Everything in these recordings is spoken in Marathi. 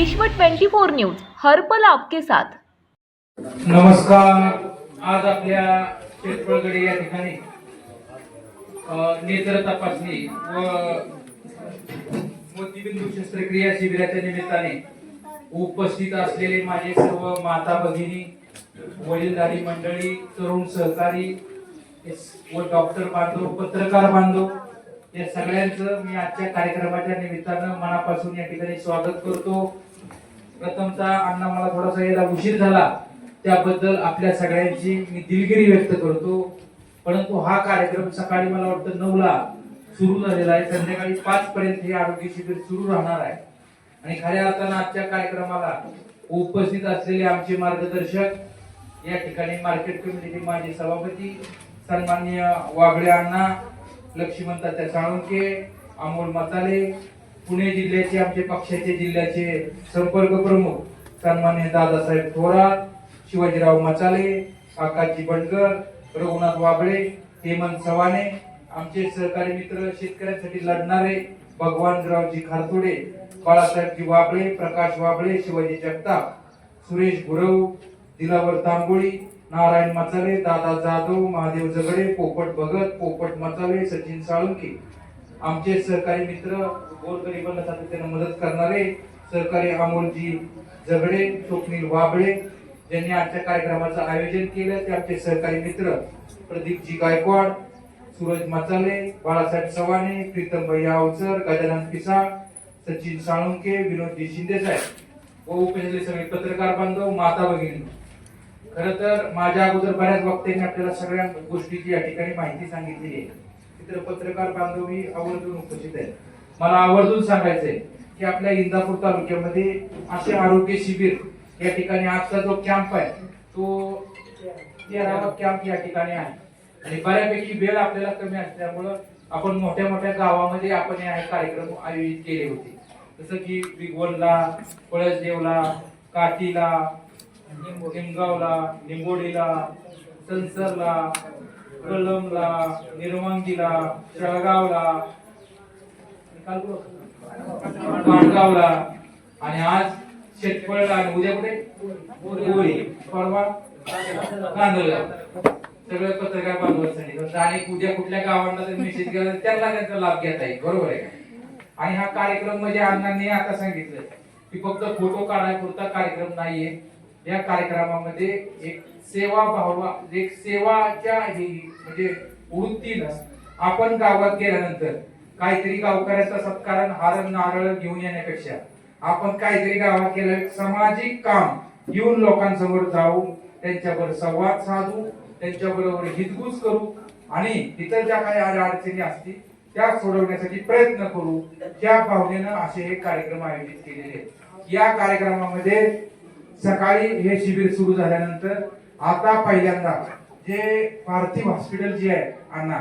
विश्व 24 न्यूज हरपल आपके साथ. नमस्कार. आज आपल्या शेतपळगडे या ठिकाणी नेत्र तपासणी व मोतीबिंदू शस्त्रक्रिया शिबिराच्या निमित्ताने उपस्थित असलेले माझे सर्व माता भगिनी वडीलधारी मंडळी तरुण सहकारी व डॉक्टर बांधव पत्रकार बांधव या सगळ्यांचं मी आजच्या कार्यक्रमाच्या निमित्तानं मनापासून या ठिकाणी स्वागत करतो. प्रथमचा अण्णा मला थोडासा यायला उशीर झाला. त्याबद्दल आपल्या सगळ्यांची मी दिलगिरी व्यक्त करतो. परंतु हा कार्यक्रम सकाळी मला वाटतं नऊला सुरू झालेला आहे. संध्याकाळी पाच पर्यंत हे आरोग्य शिबिर सुरू राहणार आहे. आणि खऱ्या अर्थानं आजच्या कार्यक्रमाला उपस्थित असलेले आमचे मार्गदर्शक या ठिकाणी मार्केट कमिटीचे माजी सभापती सन्माननीय वागळे अण्णा लक्ष्मणतात्या साळुंके अमोल मताले पुणे जिल्ह्याचे आमचे पक्षाचे जिल्ह्याचे संपर्क प्रमुख सन्मान्य दादासाहेब थोरात शिवाजीराव मचाले काकाजी बनकर रघुनाथ वाबळे हेमंत सवाने आमचे सहकारी मित्र शेतकऱ्यांसाठी लढणारे भगवानरावजी खारतोडे बाळासाहेबजी वाबळे प्रकाश वाबळे शिवाजी जगताप सुरेश गुरव दिलावर तांबोळी नारायण मचाले दादा जाधव महादेव जगडे पोपट भगत पोपट मचाले सचिन साळुंके आमचे सहकारी मित्र गोरगरिबांना सातत्याने मदत करणारे सहकारी अमोलजी जगडे स्वप्नील वाबळे ज्यांनी आजच्या कार्यक्रमाचं आयोजन केलं. ते आमचे सहकारी मित्र प्रदीपजी गायकवाड सूरज मचाले बाळासाहेब चव्हाणे प्रीतम भैया अवचर गजानन पिसाळ सचिन साळुंके विनोदजी शिंदेसाहेब व उपस्थित सगळे पत्रकार बांधव माता भगिनी. खरं तर माझ्या अगोदर बऱ्याच वक्त्यांनी आपल्याला सगळ्या गोष्टीची या ठिकाणी माहिती सांगितली आहे. इतर पत्रकार बांधवही आवर्जून उपस्थित आहेत. मला आवर्जून सांगायचंय की आपल्या इंदापूर तालुक्यामध्ये असे आरोग्य शिबिर या ठिकाणी आजचा जो कॅम्प आहे तो तेरावा कॅम्प या ठिकाणी आहे. आणि बऱ्यापैकी वेळ आपल्याला कमी असल्यामुळं आपण मोठ्या मोठ्या गावामध्ये आपण हे कार्यक्रम आयोजित केले होते. जसं की विगवणला पळसदेवला काठीला निमगावला निंबोडीला संसरला कलमला निर्वांगीला जळगावला माणगावला. आणि आज शेतपळला आणि उद्या कुठे? गोळी परवा? नांदगाव सगळे पत्रकार बांधवांसाठी. आणि उद्या कुठल्या गावांना जर मेसेज केला त्यांना त्यांचा लाभ घेता येईल. बरोबर आहे आणि हा कार्यक्रम म्हणजे अण्णांनी आता सांगितलं की फक्त फोटो काढायपुरता कार्यक्रम नाहीये. या कार्यक्रमामध्ये एक सेवा भावा एक सेवाच्या ही म्हणजे वृत्तीनं आपण गावात गेल्यानंतर काहीतरी गावकऱ्याचा सत्कार हार नारळ घेऊन येण्यापेक्षा आपण काहीतरी गावात केलं सामाजिक काम घेऊन लोकांसमोर जाऊ त्यांच्याबरोबर संवाद साधू त्यांच्याबरोबर हितगुज करू आणि इतर ज्या काही अडचणी असतील त्या सोडवण्यासाठी प्रयत्न करू. त्या भावनेनं असे हे कार्यक्रम आयोजित केलेले या कार्यक्रमामध्ये सकाळी हे शिबिर सुरू झाल्यानंतर आता पहिल्यांदा जे पार्थिव हॉस्पिटल जे आहे अण्णा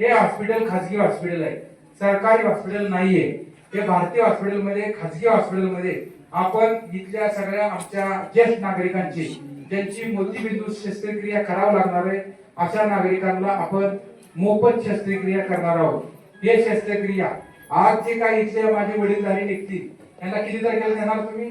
हे हॉस्पिटल खासगी हॉस्पिटल आहे. सरकारी हॉस्पिटल नाहीये. हे भारतीय हॉस्पिटलमध्ये खासगी हॉस्पिटलमध्ये आपण इथल्या सगळ्या आमच्या ज्येष्ठ नागरिकांची ज्यांची मोतीबिंदू शस्त्रक्रिया करावं लागणार आहे अशा नागरिकांना आपण मोफत शस्त्रक्रिया करणार आहोत. हे शस्त्रक्रिया आज जे काही इथले माझे वडीलधारी निघतील त्यांना किती तारखेला देणार तुम्ही?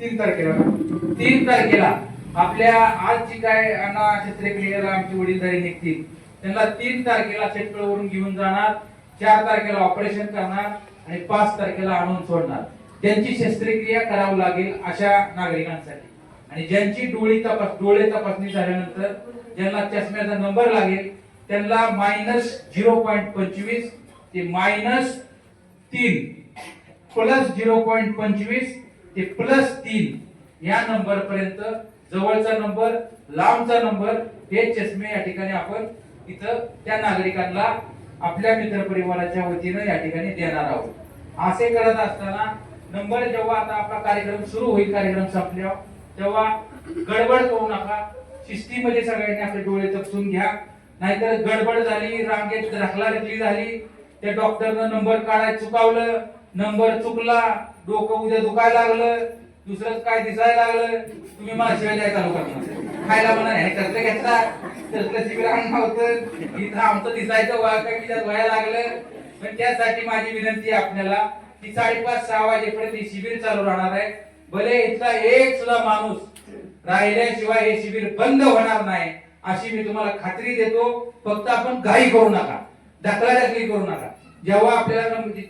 तीन तारखेला. तीन तारखेला आपल्या आज जी काय अण्णा शस्त्रक्रियेला आमची वडीलधारी निघतील त्यांना तीन तारखेला शेतकळवरून घेऊन जाणार चार तारखेला ऑपरेशन करणार आणि पाच तारखेला आणून सोडणार. त्यांची शस्त्रक्रिया करावी लागेल अशा नागरिकांसाठी. आणि ज्यांची डोळी तपास डोळे तपासणी झाल्यानंतर ज्यांना चष्म्याचा नंबर लागेल त्यांना मायनस झिरो पॉईंट पंचवीस ते मायनस तीन प्लस झिरो पॉईंट पंचवीस ते प्लस तीन या नंबर पर्यंत जवळचा नंबर लांबचा नंबर हे चष्मे या ठिकाणी आपण इथं त्या नागरिकांना आपल्या मित्र परिवाराच्या वतीनं या ठिकाणी देणार आहोत. असे करत असताना नंबर जेव्हा आता आपला कार्यक्रम सुरू होईल कार्यक्रम संपल्यावर तेव्हा गडबड करू नका. शिस्तीमध्ये सगळ्यांनी आपले डोळे तपासून घ्या. नाहीतर गडबड झाली रांगेत रखलारखली झाली. त्या डॉक्टरनं नंबर काढाय चुकावलं नंबर चुकला. डोकं उद्या दुखायला लागलं दुसरं काय दिसायला लागलं तुम्ही मला शिवाय द्यायला खायला म्हणा हे कसलं घेतला तसलं शिबिर आणलं होतं इथं आमचं दिसायचं वया काय त्यात व्हायला लागलं? पण त्यासाठी माझी विनंती आहे आपल्याला की साडेपाच सहा वाजेपर्यंत हे शिबिर चालू राहणार आहे. भले इथला एक सुद्धा माणूस राहिल्याशिवाय हे शिबिर बंद होणार नाही अशी मी तुम्हाला खात्री देतो. फक्त आपण घाई करू नका. ढकलाढकली करू नका. जेव्हा आपल्याला म्हणजे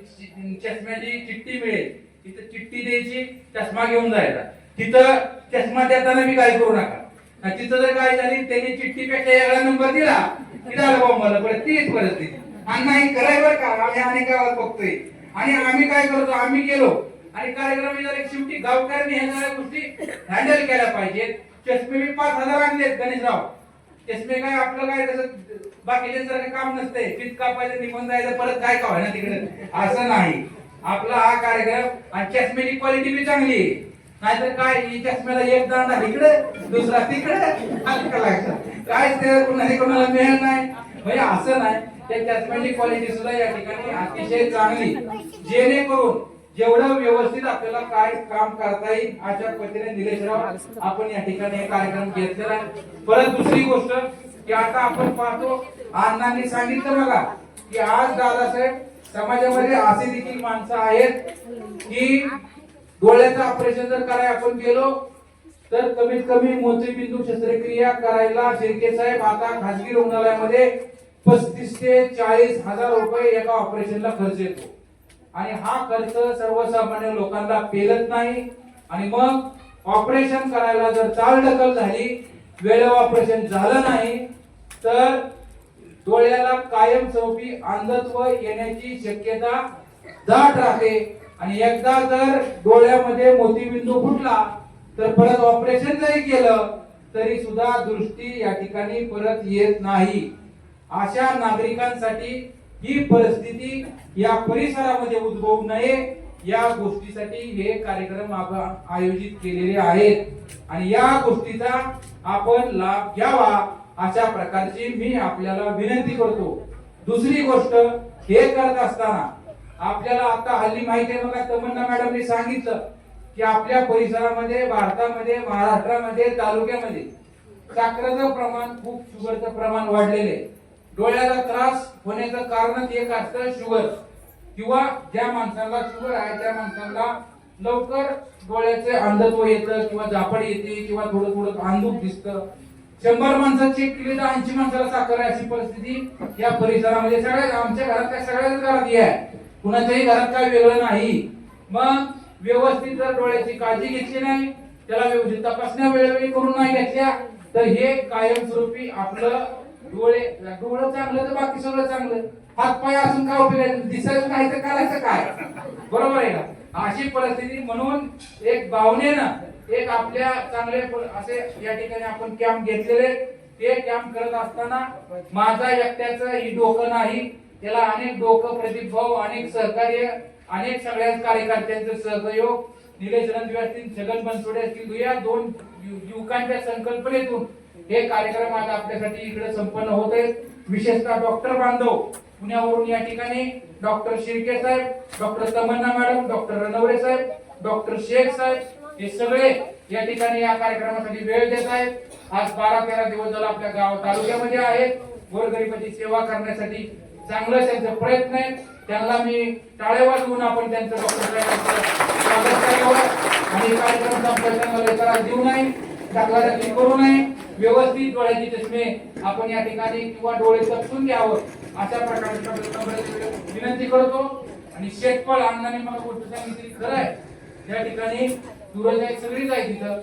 चष्म्याची चिठ्ठी मिळेल तिथं चिठ्ठी द्यायची चष्मा घेऊन जायचा. तिथं चष्मा देताना मी काय करू नका. तिथं जर काय झाली त्यांनी चिठ्ठीपेक्षा वेगळा नंबर दिला की झालं बाबा मला परत तीच परिस्थिती. आणि नाही कराय बरं का आम्ही अनेक गावात बघतोय. आणि आम्ही काय करतो आम्ही गेलो. आणि कार्यक्रम शेवटी गावकऱ्यांनी ह्या सगळ्या गोष्टी हँडल केल्या पाहिजेत. चष्मे मी पाच हजार आणलेत गणेशराव. चष्मे काय आपलं काय तसं बाकीच्यांसारखं काम नसतंय. पीत कापायचं निघून जायचं परत काय का ना तिकडे? असं नाही. आपला हा कार्यक्रम आणि चष्म्याची क्वालिटी बी चांगली नाहीतर काय चष्म्याला एक दांडा इकडे दुसरा तिकडे हलका काय ते कोणाला कोणाला मिळत नाही. म्हणजे असं नाही त्या चष्म्याची क्वालिटी सुद्धा या ठिकाणी अतिशय चांगली. जेणेकरून जेवढं व्यवस्थित आपल्याला काय काम करता येईल अशा पद्धतीने निलेशराव आपण या ठिकाणी कार्यक्रम घेतलेला आहे परत दुसरी गोष्ट की आता आपण पाहतो अण्णांनी सांगितलं बघा की आज दादासाहेब समाजामध्ये असे देखील माणसं आहेत की डोळ्याचं ऑपरेशन जर करायला आपण गेलो तर कमीत कमी मोतीबिंदू शस्त्रक्रिया करायला शिर्के साहेब आता खासगी रुग्णालयामध्ये पस्तीस ते चाळीस हजार रुपये एका ऑपरेशनला खर्च येतो. आणि हा खर्च सर्वसामान्य लोकांना पेलत नाही. आणि मग ऑपरेशन करायला जर चालढकल झाली वेळेवर ऑपरेशन झालं नाही तर डोळ्याला कायम चौपी अंधत्व येण्याची शक्यता दाट राहते. आणि एकदा जर डोळ्यामध्ये मोतीबिंदू फुटला तर परत ऑपरेशन जरी केलं तरी सुद्धा दृष्टी या ठिकाणी परत येत नाही. अशा नागरिकांसाठी ही परिस्थिती या परिसरामध्ये उद्भवू नये या गोष्टीसाठी हे कार्यक्रम आपण आयोजित केलेले आहेत. आणि या गोष्टीचा आपण लाभ घ्यावा. अशा प्रकारची मी आपल्याला विनंती करतो. दुसरी गोष्ट हे करत असताना आपल्याला आता हल्ली माहिती आहे बघा तमन्ना मॅडमने सांगितलं की आपल्या परिसरामध्ये भारतामध्ये महाराष्ट्रामध्ये तालुक्यामध्ये साखरेचं प्रमाण खूप शुगरचं प्रमाण वाढलेले डोळ्याला डोळ्याचा त्रास होण्याचं कारणच एक असतं शुगर किंवा ज्या माणसाला शुगर आहे त्या माणसाला लवकर डोळ्याचे अंधत्व येतं किंवा झापड येते किंवा थोडं थोडं अंधूक दिसतं. शंभर माणसं चेक केली तर ऐंशी माणसाला साखर अशी परिस्थिती या परिसरामध्ये. सगळ्या आमच्या घरात काय सगळ्याच घरात ही आहे. कुणाच्याही घरात काय वेगळं नाही. मग व्यवस्थित जर डोळ्याची काळजी घेतली नाही त्याला व्यवस्थित तपासण्या वेळोवेळी करून नाही घेतल्या तर हे कायमस्वरूपी आपलं डोळे डोळं चांगलं तर बाकी सगळं चांगलं. हात पाय असून काय उपयोग दिसायचं नाही तर करायचं काय? बरोबर आहे का? अशी परिस्थिती म्हणून एक भावनेनं एक आपल्या चांगले असे या ठिकाणी आपण कॅम्प घेतलेले ते कॅम्प करत असताना माझा एकट्याचं ही डोकं नाही. त्याला अनेक डोकं प्रदीप भाऊ अनेक सहकार्य अनेक सगळ्याच कार्यकर्त्यांचं सहयोग निलेश रणदिवे असतील छगन बनसोडे असतील या दोन यु- युवकांच्या संकल्पनेतून हे कार्यक्रम आज आपल्यासाठी इकडे संपन्न होत आहेत. विशेषतः डॉक्टर बांधव पुण्यावरून या ठिकाणी डॉक्टर शिर्के साहेब doctor Tamanna madam doctor Ranaware साहेब डॉक्टर शेख साहेब हे सगळे या ठिकाणी या कार्यक्रमासाठी वेळ देत आहेत. आज बारा तेरा दिवस झाला आपल्या गाव तालुक्यामध्ये आहेत गोरगरिबाची सेवा करण्यासाठी चांगलं त्यांचा प्रयत्न आहे. त्यांना मी टाळेवाज घेऊन आपण त्यांचं डॉक्टर स्वागत करावं आणि कार्यक्रम संपल्याचा त्रास देऊ नये तक्रारी करू नये. व्यवस्थित डोळ्याचे चष्मे आपण या ठिकाणी किंवा डोळे तपासून घ्यावं. अशा प्रकारे विनंती करतो. आणि शेतफळ अण्णाने मला गोष्ट सांगितली खरं आहे. या ठिकाणी सूरज आहे सगळीच आहे तिथं.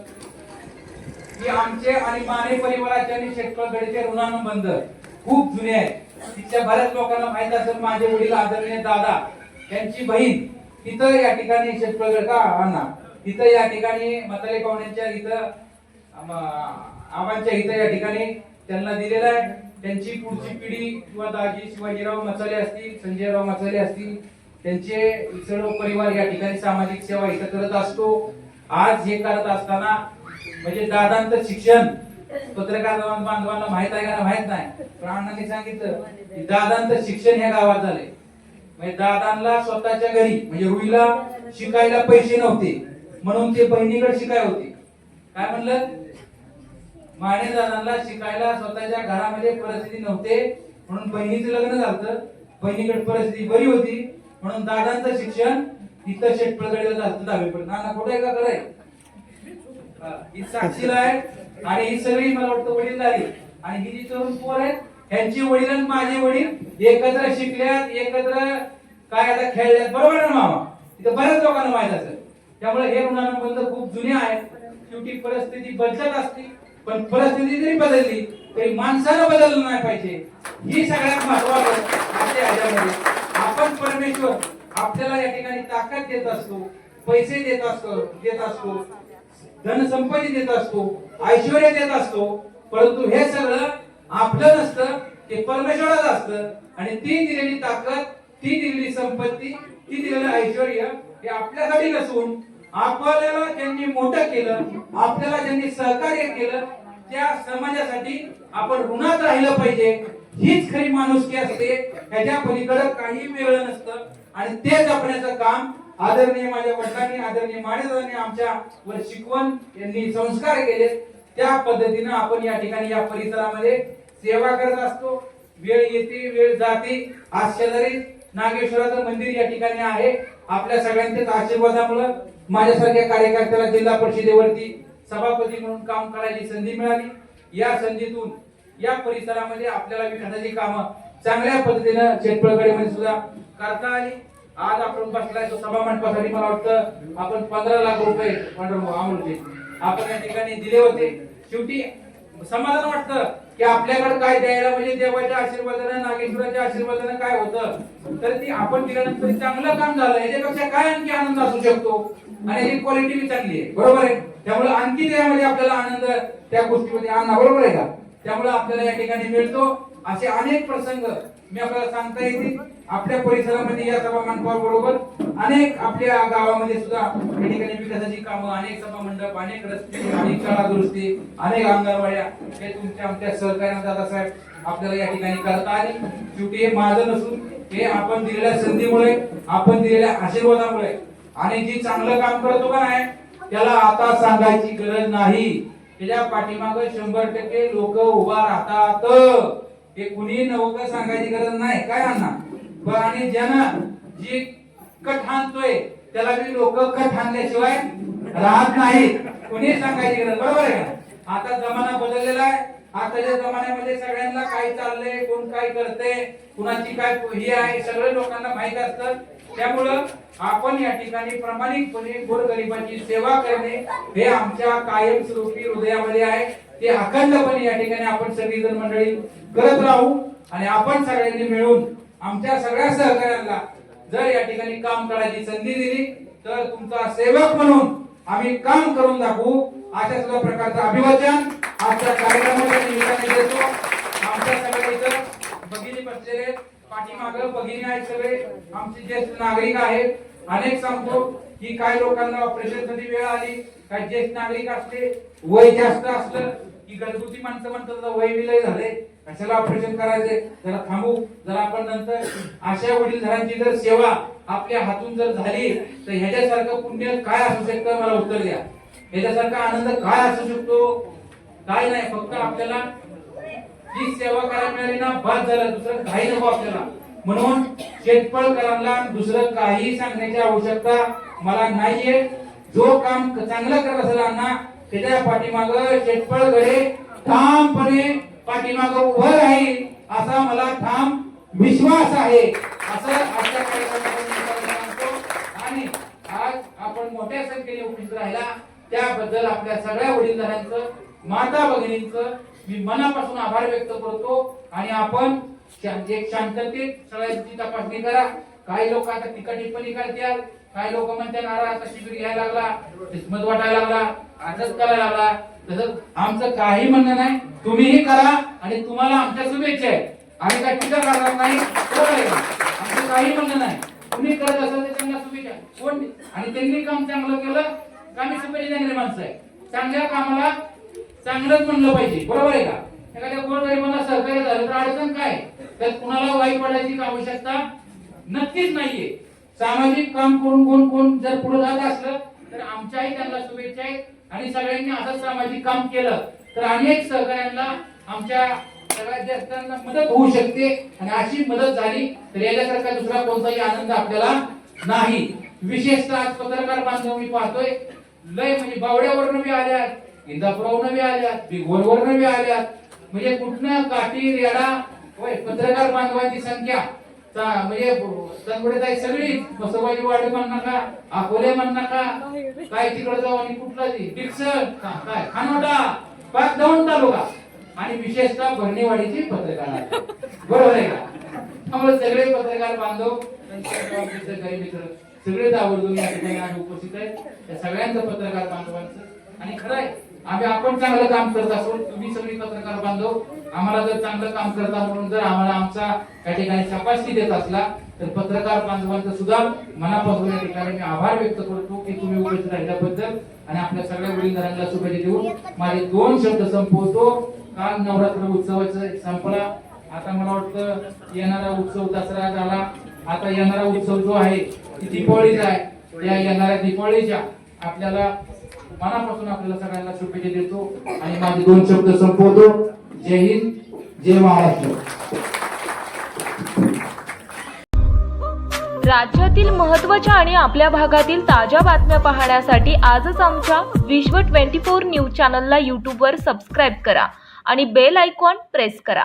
की आमचे आणि माने परिवाराचे आणि शेतकऱ्याचे ऋणानुबंध खूप जुने आहेत. तिथल्या बऱ्याच लोकांना माहीत असेल माझे वडील आदरणीय दादा त्यांची बहीण तिथं या ठिकाणी शेतकरी का अण्णा? तिथं या ठिकाणी म्हातारे पाहुण्यांच्या इथं आमांच्या आबांच्या इथं या ठिकाणी त्यांना दिलेलं आहे. त्यांची पुढची पिढी किंवा दाजी शिवाजीराव मसाले असतील संजयराव मसाले असतील त्यांचे सर्व परिवार या ठिकाणी सामाजिक सेवा इथं करत असतो. आज हे करत असताना म्हणजे दादांचं शिक्षण पत्रकार बांधवांना माहीत आहे का माहीत नाही. पण अण्णांनी सांगितलं की दादांचं शिक्षण ह्या गावात झाले म्हणजे दादांना स्वतःच्या घरी म्हणजे रुईला शिकायला पैसे नव्हते. म्हणून ते बहिणीकडे शिकाय होते. काय म्हणलं? माने दादांना शिकायला स्वतःच्या घरामध्ये परिस्थिती नव्हते. म्हणून बहिणीचं लग्न झालं बहिणीकडे परिस्थिती बरी होती. म्हणून दादांचं शिक्षण इथं शेटपळगडीला जास्त दहावी पडत नाना खोटं आहे का खरं आहे ही. साक्षीला आहे आणि ही सगळी मला वाटतं वडील झाली आणि ही जी तरुण पोर आहेत ह्यांची वडील आणि माझे वडील एकत्र शिकल्यात एकत्र काय आता खेळल्यात बरोबर ना मामा? इथं बऱ्याच लोकांना माहीत असेल. त्यामुळे हे ऋणानुबंध खूप जुने आहेत. शेवटी परिस्थिती बदलत असते. पण परिस्थिती जरी बदलली तरी माणसानं बदललं नाही पाहिजे. ही सगळ्यात महत्वाचं आपण परमेश्वर आपल्याला या ठिकाणी ताकद देत असतो पैसे देत असतो देत असतो धनसंपत्ती देत असतो ऐश्वर देत असतो परंतु हे सगळं आपलं नसतं ते परमेश्वराच असतं. आणि ती दिलेली ताकद ती दिलेली संपत्ती ती दिलेलं ऐश्वर हे आपल्यासाठी नसून आपल्याला त्यांनी मोठं केलं आपल्याला ज्यांनी सहकार्य केलं त्या समाजासाठी आपण ऋणात राहिलं पाहिजे. हीच खरी माणुसकी असते. ह्याच्या पलीकडे काही वेगळं नसतं. आणि ते जपण्याचं काम आदरणीय माझ्या वडिलांनी आदरणीय माणेदारांनी आमच्या शिकवण यांनी संस्कार केले त्या पद्धतीनं आपण या ठिकाणी या परिसरामध्ये सेवा करत असतो. वेळ येते वेळ जाते. आज शेजारी नागेश्वराचं मंदिर या ठिकाणी आहे. आपल्या सगळ्यांच्याच आशीर्वादामुळे माझ्यासारख्या कार्यकर्त्याला जिल्हा परिषदेवरती सभापती म्हणून काम करायची संधी मिळाली. या संधीतून या परिसरामध्ये आपल्याला विकासाची कामं चांगल्या पद्धतीनं शेतपळगडीमध्ये सुद्धा करता आली. आज आपण बसलाय तो सभा मंडपासाठी मला वाटतं आपण पंधरा लाख रुपये मंडळ अमोलचे म्हणजे. आपण या ठिकाणी दिले होते. शेवटी समाधान वाटतं की आपल्याकडे काय द्यायला म्हणजे देवाच्या आशीर्वादानं नागेश्वराच्या आशीर्वादानं काय होतं? तर ती आपण दिल्यानंतर चांगलं काम झालं. याच्यापेक्षा काय आणखी आनंद असू शकतो? आणि याची क्वालिटी बी चांगली आहे. बरोबर आहे? त्यामुळे आणखी त्यामध्ये आपल्याला आनंद त्या गोष्टीमध्ये आणा बरोबर आहे का? त्यामुळे आपल्याला या ठिकाणी मिळतो. असे अनेक प्रसंग मी आपल्याला सांगता येतील. आपल्या परिसरामध्ये या सभा मंडपावर बरोबर अनेक आपल्या गावामध्ये सुद्धा या ठिकाणी विकासाची कामं अनेक सभा मंडप अनेक रस्ते अनेक शाळा दुरुस्ती अनेक अंगणवाड्या हे तुमच्या आमच्या सहकार्याने दादासाहेब आपल्याला या ठिकाणी करता आली. शेवटी हे माझं नसून हे आपण दिलेल्या संधीमुळे आपण दिलेल्या आशीर्वादामुळे आणि जी चांगलं काम करतो का नाही त्याला आता सांगायची गरज नाही. त्याच्या पाठीमाग शंभर टक्के लोक उभा राहतात. हे कुणी नवक सांगायची गरज नाही? काय अण्णा? आणि ज्यानं जी कट हाणतोय त्याला लोक कट हाणल्याशिवाय राहत नाही. कुणी सांगायची गरज बरोबर आहे का? आता जमाना बदललेला आहे. आताच्या जमान्यामध्ये सगळ्यांना काय चाललंय कोण काय करते कुणाची काय हे आहे सगळं लोकांना माहीत असतं. त्यामुळं आपण या ठिकाणी प्रामाणिकपणे गोरगरिबांची सेवा करणे हे आमच्या कायमस्वरूपी हृदयामध्ये आहे. ते अखंडपणे या ठिकाणी आपण सगळीजण मंडळी करत राहू आणि आपण सगळ्यांनी मिळून आमच्या सगळ्या सहकार्यांना जर या ठिकाणी काम करायची संधी दिली तर तुमचा सेवक म्हणून आम्ही काम करून दाखवू. अशा सुद्धा प्रकारचं अभिवाचन आजच्या कार्यक्रमाच्या निमित्ताने देतो. आमच्या सगळ्या इथं भगिनी बसलेले पाठीमाग भगिनी आहेत सगळे. आमचे ज्येष्ठ नागरिक आहेत. अनेक सांगतो की काही लोकांना ऑपरेशनसाठी वेळ आली काही ज्येष्ठ नागरिक असले वय जास्त असलं की घरगुती माणसं म्हणतात वय विलय झाले कशाला ऑपरेशन करायचे? जरा थांबू जरा आपण नंतर अशा वडीलधारांची जर सेवा आपल्या हातून जर झाली तर ह्याच्यासारखं पुण्य काय असू शकतं? मला उत्तर द्या. ह्याच्यासारखा आनंद काय असू शकतो? काय नाही फक्त आपल्याला ही सेवा करायला मिळाली ना बाद झालं दुसरं काही नको आपल्याला. म्हणून शेतपळकरांना दुसरं काही सांगण्याची आवश्यकता मला नाहीये. जो काम चांगलं करत असेल अण्णा त्याच्या पाठीमाग शेतपळकडे ठामपणे पाठीमाग उभं राहील असा मला ठाम विश्वास आहे असं आजच्या कार्यक्रमातून आणि आज आपण मोठ्या संख्येने उपस्थित राहिला. त्याबद्दल आपल्या सगळ्या वडीलधाऱ्यांचं माता भगिनींचं मी मनापासून आभार व्यक्त करतो. आणि आपण एक शांततेत सगळ्यांची तपासणी करा. काही लोक आता टीका टिप्पणी करतात. काही लोक म्हणते नारा आता शिबिर घ्यायला लागला किस्मत वाटायला लागला आजच करायला लागला. तसंच आमचं काही म्हणणं नाही तुम्हीही करा आणि तुम्हाला आमच्या शुभेच्छा आहे. आम्ही काय टीका करणार नाही आमचं काही म्हणणं नाही. तुम्ही करत असाल तर त्यांना शुभेच्छा. कोण आणि त्यांनी काम चांगलं केलं का मी शुभेच्छा देणारी माणसं आहे? चांगल्या कामाला चांगलंच म्हणलं पाहिजे बरोबर आहे का? एखाद्या गोरगरिबांना सहकार्य झालं तर अडचण काय? तर कुणाला वाईट पडायची आवश्यकता नक्कीच नाहीये. सामाजिक काम करून कोण कोण जर पुढे जात असलं तर आमच्याही त्यांना शुभेच्छा आहेत. आणि सगळ्यांनी असं सामाजिक काम केलं तर अनेक सहकार्यांना आमच्या सगळ्यात जास्त मदत होऊ शकते आणि अशी मदत झाली तर याच्यासारखा दुसरा कोणताही आनंद आपल्याला नाही. विशेषतः आज पत्रकार बांधव मी पाहतोय. लय म्हणजे बावड्यावरनं बी आल्यात इंदापुरावरनं बी आल्यात बिघोरवरनं बी आल्यात. म्हणजे कुठनं काठी रेडा होय पत्रकार बांधवांची संख्या म्हणजे तनपुढे सगळी बसवाजी वाडी म्हण नका अकोले म्हण नका. काय तिकडे जाऊ आणि कुठला डिक्सन काय? खानोटा. पाच दौंड तालुका. आणि विशेषतः भरणेवाडीची पत्रकार. बरोबर आहे का? त्यामुळे सगळे पत्रकार बांधव त्यांचे मित्र सगळेच आवर्जून या ठिकाणी आज उपस्थित आहेत. त्या सगळ्यांचं पत्रकार बांधवांचं. आणि खरं आहे आम्ही आपण चांगलं काम करत असून तुम्ही सगळे पत्रकार बांधव आम्हाला जर चांगलं काम करता म्हणून जर आम्हाला आमचा त्या ठिकाणी शपासकी देत असला तर पत्रकार बांधवांचं सुद्धा मनापासून या ठिकाणी मी आभार व्यक्त करतो की तुम्ही उपस्थित राहिल्याबद्दल आणि आपल्या सगळ्या वडीलधाऱ्यांना शुभेच्छा देऊन माझे दोन शब्द संपवतो. काल नवरात्र उत्सवाचं संपला. आता मला वाटतं येणारा उत्सव दसरा झाला. आता येणारा उत्सव जो आहे ती दीपावळीचा आहे. या येणाऱ्या दीपावळीच्या आपल्याला मनापासून आपल्याला सगळ्यांना शुभेच्छा देतो आणि माझे दोन शब्द संपवतो. जय हिंद जय महाराष्ट्र. राज्यातील महत्त्वाच्या आणि आपल्या भागातील ताज्या बातम्या पाहण्यासाठी आजच आमच्या विश्व 24 न्यूज चॅनलला यूट्यूबवर सबस्क्राईब करा आणि बेल आयकॉन प्रेस करा.